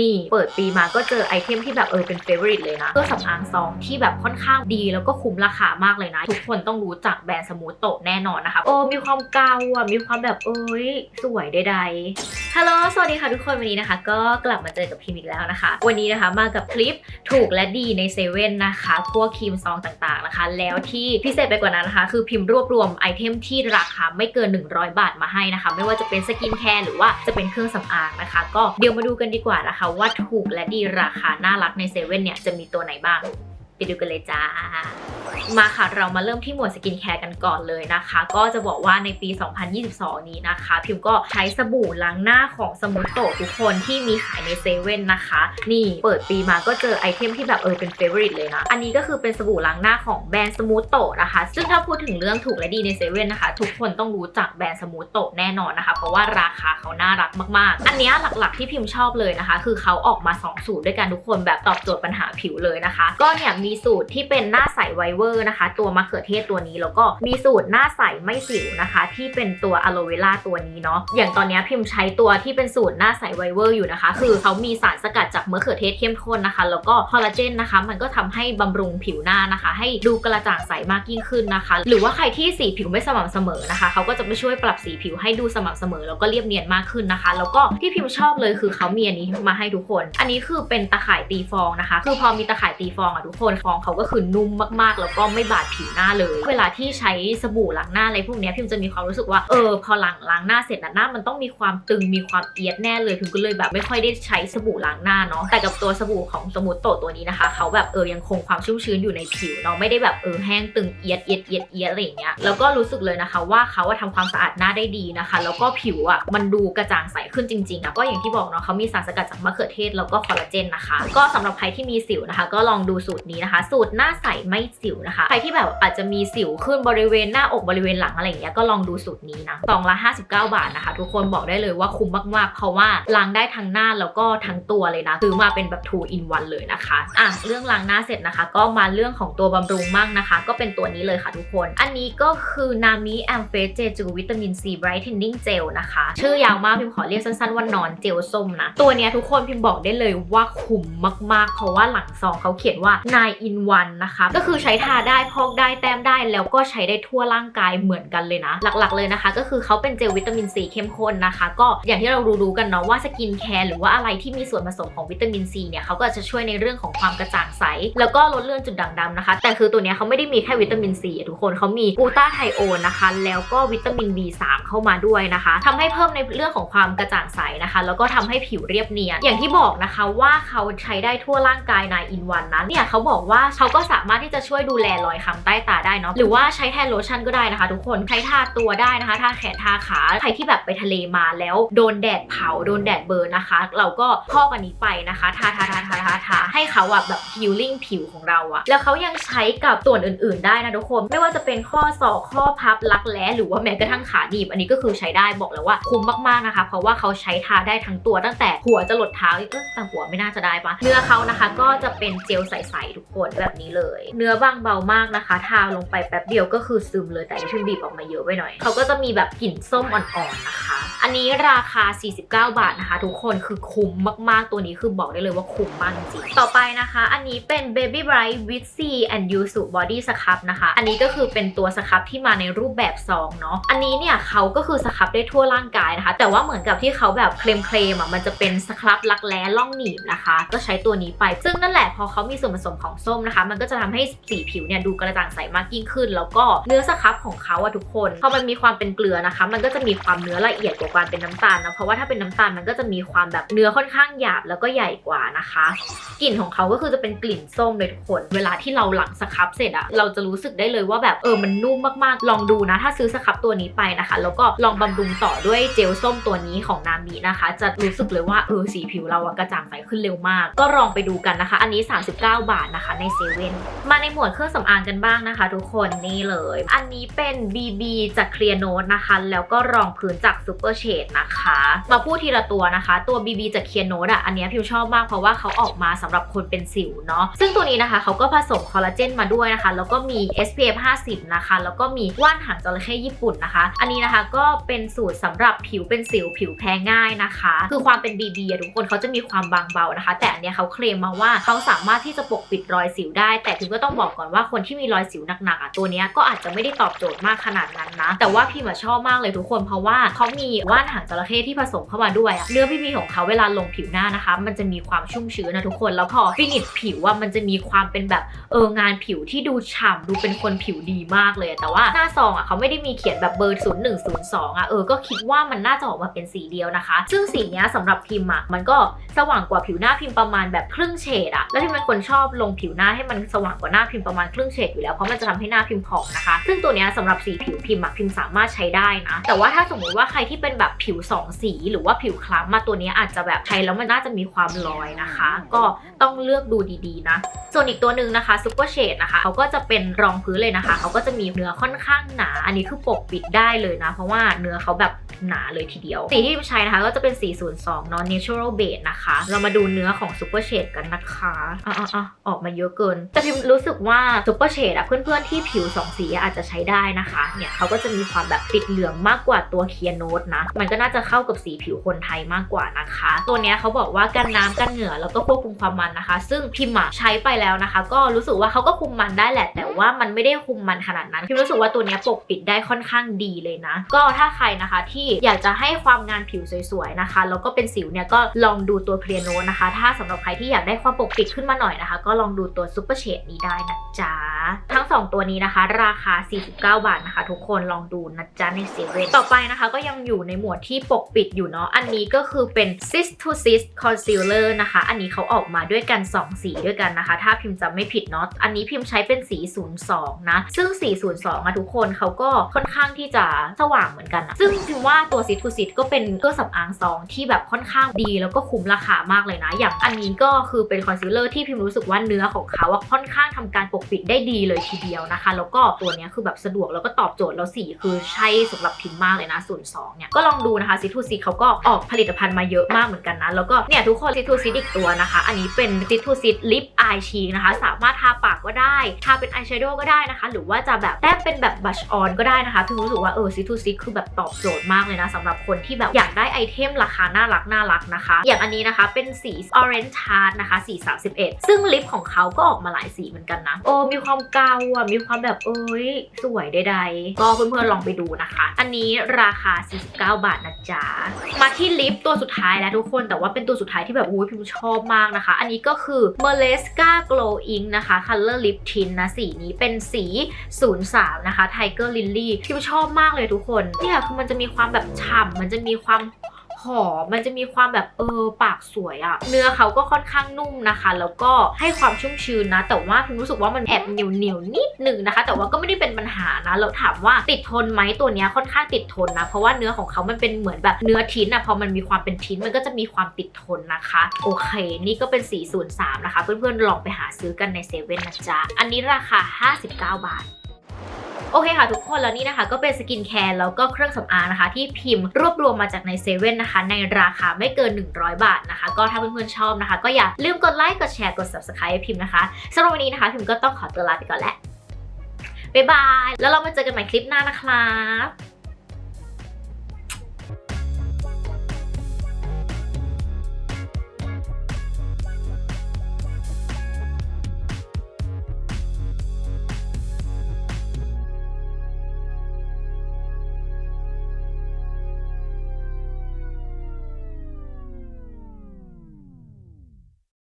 นี่เปิดปีมาก็เจอไอเทมที่แบบเออเป็นเฟเวอริตเลยนะเครื่องสำอางซองที่แบบค่อนข้างดีแล้วก็คุ้มราคามากเลยนะ ทุกคนต้องรู้จักแบรนด์สมูทโตแน่นอนนะคะ โอ้มีความเกาอะ มีความแบบเอ้ย สวยใดๆฮัลโหลสวัสดีค่ะทุกคนวันนี้นะคะ ก็กลับมาเจอกับพิมอีกแล้วนะคะ วันนี้นะคะมากับคลิปถูกและดีในเซเว่นนะคะ พวกครีมซองต่างๆนะคะ แล้วที่พิเศษไปกว่านั้นนะคะ คือพิมพ์รวบรวมไอเทมที่ราคาไม่เกิน 100 บาทมาให้นะคะ ไม่ว่าจะเป็นสกินแคร์หรือว่าจะเป็นเครื่องสำอางนะคะ ก็เดี๋ยวมาดูกันดีกว่านะคะว่าถูกและดีราคาน่ารักในเซเว่นเนี่ยจะมีตัวไหนบ้าง ดูกันเลยจ้า มาค่ะเรามาเริ่มที่หมวดสกินแคร์กันก่อนเลยนะคะ ก็จะบอกว่าในปี 2022 นี้นะคะ พิมก็ใช้สบู่ล้างหน้าของสมุตโตทุกคนที่มีขายในเซเว่นนะคะ นี่เปิดปีมาก็เจอไอเทมที่แบบเออเป็นเฟเวอริตเลยนะ อันนี้ก็คือเป็นสบู่ล้างหน้าของแบรนด์สมูทโตนะคะ ซึ่งถ้าพูดถึงเรื่องถูกและดีในเซเว่นนะคะ ทุกคนต้องรู้จักแบรนด์สมูทโตแน่นอนนะคะ เพราะว่าราคาเขาน่ารักมากๆ อันนี้หลักๆที่พิมชอบเลยนะคะ คือเขาออกมาสองสูตรด้วยกันทุกคนแบบตอบโจทย์ปัญหาผิวเลยนะคะ ก็เนี่ยมีีสูตรที่เป็นหน้าใสไวเวอร์นะคะ ตัวมะเขือเทศตัวนี้แล้วก็มีสูตรหน้าใสไม่สิวนะคะ ที่เป็นตัวอะโลเวล่าตัวนี้เนาะอย่างตอนนี้พิมพ์ใช้ตัวที่เป็นสูตรหน้าใสไวเวอร์อยู่นะคะ คือเขามีสารสกัดจากมะเขือเทศเข้มข้นนะคะ แล้วก็คอลลาเจนนะคะ มันก็ทำให้บำรุงผิวหน้านะคะ ให้ดูกระจ่างใสมากยิ่งขึ้นนะคะ หรือว่าใครที่สีผิวไม่สม่ำเสมอนะคะเขาก็จะไปช่วยปรับสีผิวให้ดูสม่ำเสมอ แล้วก็เรียบเนียนมากขึ้นนะคะ แล้วก็ที่พิมพ์ชอบเลยคือเขามีอันนี้มาให้ทุกคน อันนี้คือเป็นตะข่ายตีฟองนะคะ คือพอมีตะข่ายตีฟองอะทุกคนฟองเขาก็คือนุ่มมากๆ แล้วก็ไม่บาดผิวหน้าเลย เวลาที่ใช้สบู่ล้างหน้าอะไรพวกนี้พิมจะมีความรู้สึกว่าเออพอล้างล้างหน้าเสร็จนะหน้ามันต้องมีความตึงมีความเอียดแน่เลยพิมก็เลยแบบไม่ค่อยได้ใช้สบู่ล้างหน้าเนาะแต่กับตัวสบู่ของสมุทโตตัวนี้นะคะเขาแบบเออยังคงความชุ่มชื้นอยู่ในผิวเนาะไม่ได้แบบเออแห้งตึงเอียดเอียดเอียดเอียดอะไรอย่างเงี้ยแล้วก็รู้สึกเลยนะคะว่าเขาอะทำความสะอาดหน้าได้ดีนะคะ แล้วก็ผิวอะมันดูกระจ่างใสขึ้นจริงๆอะก็อย่างที่บอกเนาะเขามีสารสกัดจากมะเขือเทศแล้วก็คอลลาเจนนะคะ ก็สำหรับใครที่มีสิวนะคะ ก็ลองดูสูตรนี้นะคะ สูตรหน้าใสไม่สิวนะคะ ใครที่แบบอาจจะมีสิวขึ้นบริเวณหน้าอกบริเวณหลังอะไรอย่างเงี้ยก็ลองดูสูตรนี้นะซองละ 59 บาทนะคะ ทุกคนบอกได้เลยว่าคุ้มมากๆ เพราะว่าล้างได้ทั้งหน้าแล้วก็ทั้งตัวเลยนะซื้อมาเป็นแบบ 2 in 1 เลยนะคะอะเรื่องล้างหน้าเสร็จนะคะ ก็มาเรื่องของตัวบำรุงมั่งนะคะ ก็เป็นตัวนี้เลยค่ะทุกคน อันนี้ก็คือนามิแอมเฟสเจจูวิตามินซีไบรท์เทนนิ่งเจลนะคะ ชื่อยาวมากพิมขอเรียกสั้นๆว่านอนเจลส้มนะตัวเนี้ยทุกคนพิมบอกได้เลยว่าคุ้มมากๆ เพราะว่าหลังซองเขาเขียนว่า9 in 1 นะคะ ก็คือใช้ทาได้พอกได้แต้มได้ แล้วก็ใช้ได้ทั่วร่างกายเหมือนกันเลยนะ หลักๆเลยนะคะ ก็คือเขาเป็นเจลวิตามินซีเข้มข้นนะคะ ก็อย่างที่เรารู้ๆกันเนาะว่าสกินแคร์หรือว่าอะไรที่มีส่วนผสมของวิตามินซีเนี่ยเขาก็จะช่วยในเรื่องของความกระจ่างใส แล้วก็ลดเลือนจุดด่างดำนะคะ แต่คือตัวเนี้ยเขาไม่ได้มีแค่วิตามินซีทุกคนเขามีกูต้าไทโอนนะคะ แล้วก็วิตามิน B3 เข้ามาด้วยนะคะทำให้เพิ่มในเรื่องของความกระจ่างใสนะคะ แล้วก็ทำให้ผิวเรียบเนียนอย่างที่บอกนะคะว่าเขาใช้ได้ทั่วร่างกายนายอินวันนั้นเนี่ยเขาบอกว่าเขาก็สามารถที่จะช่วยดูแลรอยค้ำใต้ตาได้เนาะหรือว่าใช้แทนโลชั่นก็ได้นะคะ ทุกคนใช้ทาตัวได้นะคะทาแขนทาขาใครที่แบบไปทะเลมาแล้วโดนแดดเผาโดนแดดเบิร์นนะคะ เราก็พอกอันนี้ไปนะคะทาทาทาทาทาทาให้เขาอะแบบฮิลลิ่งผิวของเราอะแล้วเขายังใช้กับส่วนอื่น ๆ ได้นะทุกคน ไม่ว่าจะเป็นข้อศอกข้อพับรักแร้หรือว่าแม้กระทั่งขาหนีบ อันนี้ก็คือใช้ได้บอกเลยว่าคุ้มมากๆนะคะ เพราะว่าเขาใช้ทาได้ทั้งตัวตั้งแต่หัวจะหลดเท้าเออแต่หัวไม่น่าจะได้ปะเนื้อเขานะคะ ก็จะเป็นเจลใสๆทุกคนแบบนี้เลย เนื้อบางเบามากนะคะ ทาลงไปแป๊บเดียวก็คือซึมเลยแต่ที่พิมบีบออกมาเยอะไปหน่อย เขาก็จะมีแบบกลิ่นส้มอ่อนๆนะคะ อันนี้ราคา 49 บาทนะคะ ทุกคนคือคุ้มมาก ๆ ตัวนี้คือบอกได้เลยว่าคุ้มมากจริงๆต่อไปนะคะ อันนี้เป็น Baby Bright with C and Yuzu Body Scrub นะคะ อันนี้ก็คือเป็นตัวสครับที่มาในรูปแบบซองเนาะอันนี้เนี่ยเขาก็คือสครับได้ทั่วร่างกายนะคะ แต่ว่าเหมือนกับที่เขาแบบเคลมเคลมๆอะมันจะเป็นสครับรักแร้ล่องหนีบนะคะ ก็ใช้ตัวนี้ไป ซึ่งนั่นแหละพอเขามีส่วนผสมของส้มนะคะ มันก็จะทำให้สีผิวเนี่ยดูกระจ่างใสมากยิ่งขึ้น แล้วก็เนื้อสครับของเขาอะทุกคนพอมันมีความเป็นเกลือนะคะ มันก็จะมีความเนื้อละเอียดกว่ากาเป็นน้ำตาลนะเพราะว่าถ้าเป็นน้ำตาลมันก็จะมีความแบบเนื้อค่อนข้างหยาบแล้วก็ใหญ่กว่านะคะ กลิ่นของเขาก็คือจะเป็นกลิ่นส้มเลยทุกคน เวลาที่เราหลังสครับเสร็จอะเราจะรู้สึกได้เลยว่าแบบเออมันนุ่มมากๆ ลองดูนะ ถ้าซื้อสครับตัวนี้ไปนะคะ แล้วก็ลองบำรุงต่อด้วยเจลส้มตัวนี้ของนามินะคะ จะรู้สึกเลยว่าเออสีผิวเราอะกระจ่างใสขึ้นเร็วมาก ก็ลองไปดูกันนะคะ อันนี้ 39 บาทนะคะนะคะในเซเว่นมาในหมวดเครื่องสำอางกันบ้างนะคะ ทุกคนนี่เลย อันนี้เป็น BB จาก Clear Note นะคะ แล้วก็รองพื้นจาก Super Shade นะคะ มาพูดทีละตัวนะคะ ตัว BB จาก Clear Note อะอันนี้พิวชอบมากเพราะว่าเขาออกมาสำหรับคนเป็นสิวเนาะซึ่งตัวนี้นะคะเขาก็ผสมคอลลาเจนมาด้วยนะคะ แล้วก็มี SPF 50 นะคะ แล้วก็มีว่านหางจระเข้ญี่ปุ่นนะคะ อันนี้นะคะก็เป็นสูตรสำหรับผิวเป็นสิวผิวแพ้ง่ายนะคะ คือความเป็น BB อะทุกคนเขาจะมีความบางเบานะคะ แต่อันเนี้ยเขาเคลมมาว่าเขาสามารถที่จะปกปิดรอยสิวได้ แต่พิมก็ต้องบอกก่อนว่าคนที่มีรอยสิวหนักๆอะตัวเนี้ยก็อาจจะไม่ได้ตอบโจทย์มากขนาดนั้นนะแต่ว่าพิมชอบมากเลยทุกคนเพราะว่าเขามีว่านหางจระเข้ที่ผสมเข้ามาด้วยอะเนื้อ BB ของเขาเวลาลงผิวหน้านะคะ มันจะมีความชุ่มชื้นนะทุกคนแล้วพอฟินิชผิวว่ามันจะมีความเป็นแบบเอองานผิวที่ดูฉ่ำดูเป็นคนผิวดีมากเลย แต่ว่าหน้าซองอะเขาไม่ได้มีเขียนแบบเบอร์ 0102อะเออก็คิดว่ามันน่าจะออกมาเป็นสีเดียวนะคะ ซึ่งสีนี้ยสำหรับพิมอะมันก็สว่างกว่าผิวหน้าพิมประมาณแบบครึ่งเฉดอะแล้วพิมเป็นคนชอบลงผิวหน้าให้มันสว่างกว่าหน้าพิมประมาณครึ่งเฉดอยู่แล้วเพราะมันจะทำให้หน้าพิมผ่องนะคะ ซึ่งตัวนี้ยสำหรับสีผิวพิมอะพิมสามารถใช้ได้นะแต่ว่าถ้าสมมุติว่าใครที่เป็นแบบผิวสองสี หรือว่าผิวคล้ำมาตัวนี้อาจจะแบบใช้แล้วมันน่าจะมีความลอยนะคะ ก็ต้องเลือกดูดีๆนะ ส่วนอีกตัวหนึ่งนะคะซูเปอร์เชดนะคะเขาก็จะเป็นรองพื้นเลยนะคะเขาก็จะมีเนื้อค่อนข้างหนา อันนี้คือปกปิดได้เลยนะ เพราะว่าเนื้อเขาแบบ หนาเลยทีเดียว สีที่ใช้นะคะก็จะเป็น 402เนาะ natural base นะคะ เรามาดูเนื้อของซูเปอร์เชดกันนะคะอะอะอออกมาเยอะเกิน แต่พิมรู้สึกว่าซูเปอร์เชดอะเพื่อนๆที่ผิวสองสีอาจจะใช้ได้นะคะ เนี่ยเขาก็จะมีความแบบติดเหลืองมากกว่าตัวเคียโนตนะ มันก็น่าจะเข้ากับสีผิวคนไทยมากกว่านะคะ ตัวเนี้ยเขาบอกว่ากันน้ำกันเหงื่อแล้วก็ควบคุมความมันนะคะ ซึ่งพิมใช้ไปแล้วนะคะ ก็รู้สึกว่าเขาก็คุมมันได้แหละ แต่ว่ามันไม่ได้คุมมันขนาดนั้นพิมรู้สึกว่าตัวเนี้ยปกปิดได้ค่อนข้างดีเลยนะ ก็ถ้าใครนะคะที่อยากจะให้ความงานผิวสวยๆนะคะ แล้วก็เป็นสิวเนี่ยก็ลองดูตัวเคลียโนนะคะ ถ้าสำหรับใครที่อยากได้ความปกปิดขึ้นมาหน่อยนะคะ ก็ลองดูตัวซูเปอร์เชดนี้ได้นะจ๊ะ ทั้ง 2 ตัวนี้นะคะ ราคา 49 บาทนะคะ ทุกคนลองดูนะจ๊ะในเซเว่นต่อไปนะคะ ก็ยังอยู่ในหมวดที่ปกปิดอยู่เนาะอันนี้ก็คือเป็น Cis to Cis Concealer นะคะ อันนี้เขาออกมาด้วยกัน 2 สีด้วยกันนะคะ ถ้าพิมพ์จำไม่ผิดเนาะอันนี้พิมพ์ใช้เป็นสี 02 นะ ซึ่ง 402อะทุกคนเขาก็ค่อนข้างที่จะสว่างเหมือนกันนะซึ่งพิมว่าตัว Cis to Cis ก็เป็นเครื่องสำอางซองที่แบบค่อนข้างดี แล้วก็คุ้มราคามากเลยนะ อย่างอันนี้ก็คือเป็นคอนซีลเลอร์ที่พิมรู้สึกว่าเนื้อของเขาอะค่อนข้างทำการปกปิดได้ดีเลยทีเดียวนะคะ แล้วก็ตัวนี้คือแบบสะดวกแล้วก็ตอบโจทย์แล้วสีคือใช่สำหรับพิมมากเลยนะศูนย์สองเนี่ยก็ลองดูนะคะซิทูซิเขาก็ออกผลิตภัณฑ์มาเยอะมากเหมือนกันนะแล้วก็เนี่ยทุกคนซิทูซิอีกตัวนะคะ อันนี้เป็นซิทูซิลิปอายชีนะคะ สามารถทาปากก็ได้ทาเป็นอายแชโดว์ก็ได้นะคะ หรือว่าจะแบบแต้มเป็นแบบบัชออนก็ได้นะคะพิมรู้สึกว่าเออซิทูซิคือแบบตอบโจทย์มากเลยนะสำหรับคนที่แบบอยากได้ไอเทมราคาน่ารักน่ารักนะคะ อย่างอันนี้นะคะเป็นสี Orange Tart นะคะสี 31 ซึ่งลิปของเขาก็ออกมาหลายสีเหมือนกันนะโอ้มีความเกาอะมีความแบบเอ้ยสวยใดๆ ก็เพื่อนๆลองไปดูนะคะ อันนี้ราคา 49 บาทนะจ๊ะมาที่ลิปตัวสุดท้ายแล้วทุกคนแต่ว่าเป็นตัวสุดท้ายที่แบบอุ้ยพิมชอบมากนะคะ อันนี้ก็คือ m e r l e s c a Glow Ink นะคะ Color Lip Tint นะสีนี้เป็นสี 03 นะคะ Tiger Lily พิมชอบมากเลยทุกคนเนี่ยคือมันจะมีความแบบฉ่ำมันจะมีความหอมมันจะมีความแบบเออปากสวยอะเนื้อเขาก็ค่อนข้างนุ่มนะคะ แล้วก็ให้ความชุ่มชื้นนะ แต่ว่าพิมรู้สึกว่ามันแอบเหนียวเหนียวนิดนึงนะคะ แต่ว่าก็ไม่ได้เป็นปัญหานะเราถามว่าติดทนไหมตัวเนี้ยค่อนข้างติดทนนะ เพราะว่าเนื้อของเขามันเป็นเหมือนแบบเนื้อทิ้นอะพอมันมีความเป็นทิ้นมันก็จะมีความติดทนนะคะ โอเค นี่ก็เป็นสี03 นะคะ เพื่อนๆลองไปหาซื้อกันในเซเว่นนะจ๊ะอันนี้ราคา 59 บาท โอเคค่ะทุกคนแล้วนี่นะคะก็เป็นสกินแคร์แล้วก็เครื่องสำอางนะคะ ที่พิมพ์รวบรวมมาจากในเซเว่นนะคะ ในราคาไม่เกิน 100 บาทนะคะ ก็ถ้าเพื่อนๆชอบนะคะ ก็อย่าลืมกดไลค์กดแชร์กด subscribe พิมพ์นะคะสำหรับวันนี้นะคะ พิมก็ต้องขอตัวลาไปก่อนแล้วบ๊ายบาย แล้วเรามาเจอกันใหม่คลิปหน้านะครับ